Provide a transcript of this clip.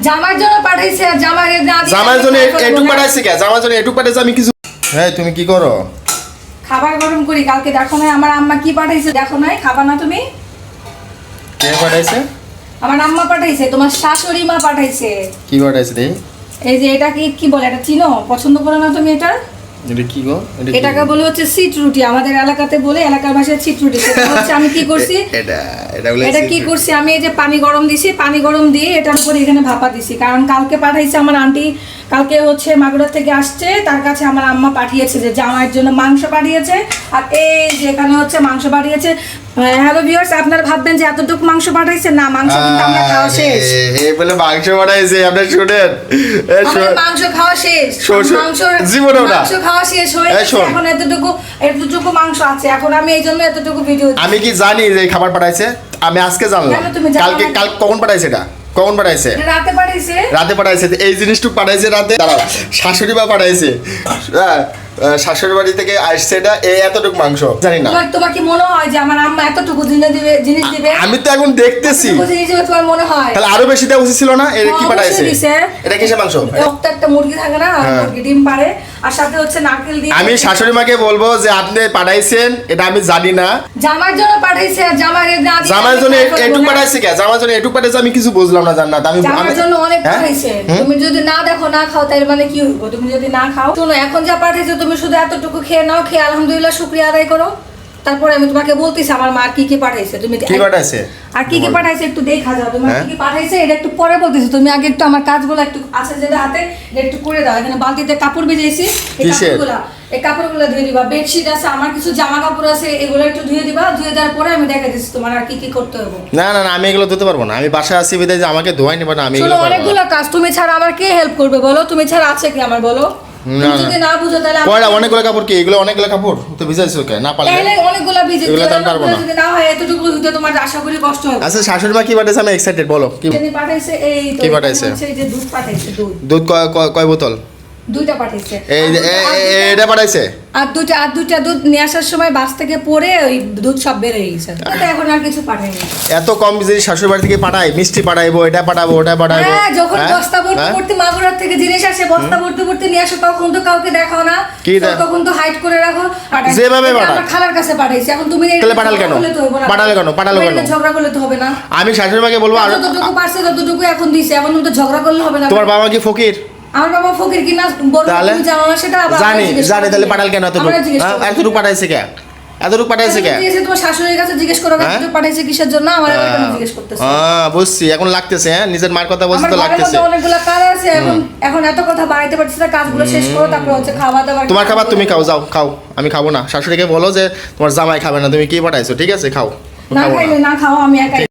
জামার জন্য পাঠাইছে আর জামার না দিয়ে জামার জন্য এটুক পাঠাইছে কে? জামার জন্য এটুক পাঠাইছে আমি কিছু হ্যাঁ তুমি কি করো? খাবার গরম করি কালকে দেখো না আমার আম্মা কি পাঠাইছে দেখো না খাবা না তুমি? কে পাঠাইছে? আমার আম্মা পাঠাইছে তোমার শাশুড়ি মা পাঠাইছে। কি পাঠাইছে দেই এই যে এটা কি কি বলে এটা চিনো? পছন্দ করো না তুমি এটা? এটা কি গো? এটাকে বলে হচ্ছে সিট রুটি আমাদের এলাকাতে বলে এলাকার ভাষায় সিট রুটি সেটা হচ্ছে আমি কি করছি? এটা এটা বলে এটা কি করছি? আমি এই যে পানি গরম দিছি পানি গরম দিয়ে এটার উপরে এখানে ভাপা দিছি। কারণ কালকে পাঠাইছে আমার আন্টি কালকে হচ্ছে মাগুরা থেকে আসছে তার কাছে আমার আম্মা পাঠিয়েছে যে জামাইয়ের জন্য মাংস পাঠিয়েছে। আর এই যে এখানে হচ্ছে মাংস পাঠিয়েছে। হ্যালো ভিউয়ার্স আপনারা ভাববেন যে এতটুকু মাংস পাঠাইছে না মাংস কিন্তু আমরা খাওয়া শেষ। এ বলে মাংস পাঠাইছে শুনেন। মাংস খাওয়া শেষ। মাংস জীবনেও না। খাওয়া শেষ হয়ে এখন এতটুকু এতটুকু মাংস আছে এখন আমি এই জন্য এতটুকু ভিডিও আমি কি জানি যে খাবার পাঠাইছে? আমি আজকে জানলাম। কালকে কাল কখন পাঠাইছে এটা? কখন পাঠাইছে? রাতে পাঠাইছে। রাতে পাঠাইছে। এই জিনিসটুকু পাঠাইছে রাতে। দাঁড়াও শাশুড়ি বা পাঠাইছে। হ্যাঁ, শাশুড়ি বাড়ি থেকে আসছে এটা এই এতটুকু মাংস? জানি না। তোমার কি মনে হয় যে আমার আম্মা এতটুকু জিনিস দিবে জিনিস দিবে? আমি তো এখন দেখতেছি। জিনিস দিবে তোমার মনে হয়? তাহলে আরও বেশি দেওয়া উচিত ছিল না? এটা কি অবশ্যই পাঠাইছে এটা কিসের মাংস? রক্ত একটা মুরগি থাকে না হ্যাঁ। মুরগি ডিম পারে। আর সাথে হচ্ছে নারকেল দিয়ে আমি শাশুড়ি মাকে বলব যে আপনি পাঠাইছেন এটা আমি জানি না। জামার জন্য পাঠাইছে আর জামার দিয়ে জামার জন্য এটুক পাঠাইছে কে? জামার জন্য এটুক পাঠাইছে আমি কিছু বুঝলাম না জান্নাত। আমি জামার জন্য অনেক হ্যাঁ? পাঠাইছে। তুমি যদি না দেখো না খাও তাহলে মানে কি হইব? তুমি যদি না খাও শোনো এখন যা পাঠাইছো তুমি শুধু এতটুকু খেয়ে নাও খেয়ে আলহামদুলিল্লাহ শুক্রিয়া আদায় করো। তারপরে আমি তোমাকে বলতেছি আমার মা কি কি পাঠাইছে? তুমি কি পাঠাইছে? আর কি কি পাঠাইছে একটু দেখা যাও তুমি হ্যাঁ? কি কি পাঠাইছে এটা একটু পরে বলতেছি। তুমি আগে একটু আমার কাজগুলো একটু আছে যেটা হাতে একটু করে দাও। এখানে বালতিতে কাপড় ভিজেছি এই কাপড়গুলো এই কাপড়গুলো ধুয়ে দিবা। বেডশিট আছে আমার কিছু জামা কাপড় আছে এগুলো একটু ধুয়ে দিবা। ধুয়ে দেওয়ার পরে আমি দেখা দিচ্ছি তোমার আর কি কি করতে হবে। না না না আমি এগুলো ধুতে পারব না। আমি বাসায় আসি বিদায় যে আমাকে ধোয়াই নিবা না আমি এগুলো অনেকগুলো কাজ। তুমি ছাড়া আমার কে হেল্প করবে বলো? তুমি ছাড়া আছে কি আমার বলো? তুমি। যদি না। বুঝো তাহলে কয়টা? অনেকগুলো কাপড় কি? এগুলো অনেকগুলো কাপড়? তো ভিজাইছো কে? না পারলে তাহলে অনেকগুলো ভিজে এগুলো তো পারব না। যদি না হয় এতটুকু ধুতে তোমার আশা করি কষ্ট হবে। আচ্ছা শাশুড়ি মা কি পাঠাইছে? আমি এক্সাইটেড বলো। কি পাঠাইছে এই তো কি পাঠাইছে? এই যে দুধ পাঠাইছে দুধ। দুধ কয় বোতল? দুইটা পাঠাইছে। এই এটা পাঠাইছে? আর দুইটা আর দুইটা দুধ নিয়ে আসার সময় বাস থেকে পড়ে ওই দুধ সব বের হয়ে গেছে। এখন আর কিছু পাঠাইনি এত কম যদি শাশুড়ি বাড়ি থেকে পাঠাই মিষ্টি পাঠাইবো এটা পাঠাবো ওটা পাঠাইবো। হ্যাঁ যখন হ্যাঁ? বস্তা ভর্তি হ্যাঁ? মাগুরার থেকে জিনিস আসে বস্তা নিয়ে আসো তখন তো কাউকে দেখাও না। কি তখন তো হাইড করে রাখো। যেভাবে আমার খালার কাছে পাঠাইছি। এখন তুমি তাহলে পাঠাল ঝগড়া কেন? পাঠালে কেন? পাঠালো কেন? ঝগড়া করলে তো হবে না। আমি শাশুড়ি মাকে বলব আর যতটুকু পারছে ততটুকু এখন দিছে। এখন তো ঝগড়া করলে হবে না। তোমার বাবা কি ফকির? আমার বাবা ফকির কিনা? বড় তুমি জানো না সেটা জানি জানি তাহলে পাঠাল কেন এতটুকু? হ্যাঁ? এতটুকু পাঠাইছে কে? এতটুকু পাঠাইছে কে? তোমার শাশুড়ির কাছে জিজ্ঞেস করো হ্যাঁ? এতটুকু পাঠাইছে কিসের জন্য? আমার আবার কেন জিজ্ঞেস করতেছে। হ্যাঁ বুঝছি। এখন লাগতেছে হ্যাঁ? নিজের মার কথা বলতে তো লাগতেছে। আমার অনেকগুলো কাজ আছে এখন এখন এত কথা বাড়াইতে পারছিস না কাজগুলো শেষ করো তারপর হচ্ছে খাওয়া দাওয়া তোমার খাবার তুমি খাও যাও খাও। আমি খাব না। শাশুড়িকে বলো যে তোমার জামাই খাবে না তুমি কি পাঠাইছো? ঠিক আছে খাও। না না। খাইলে না খাও আমি একাই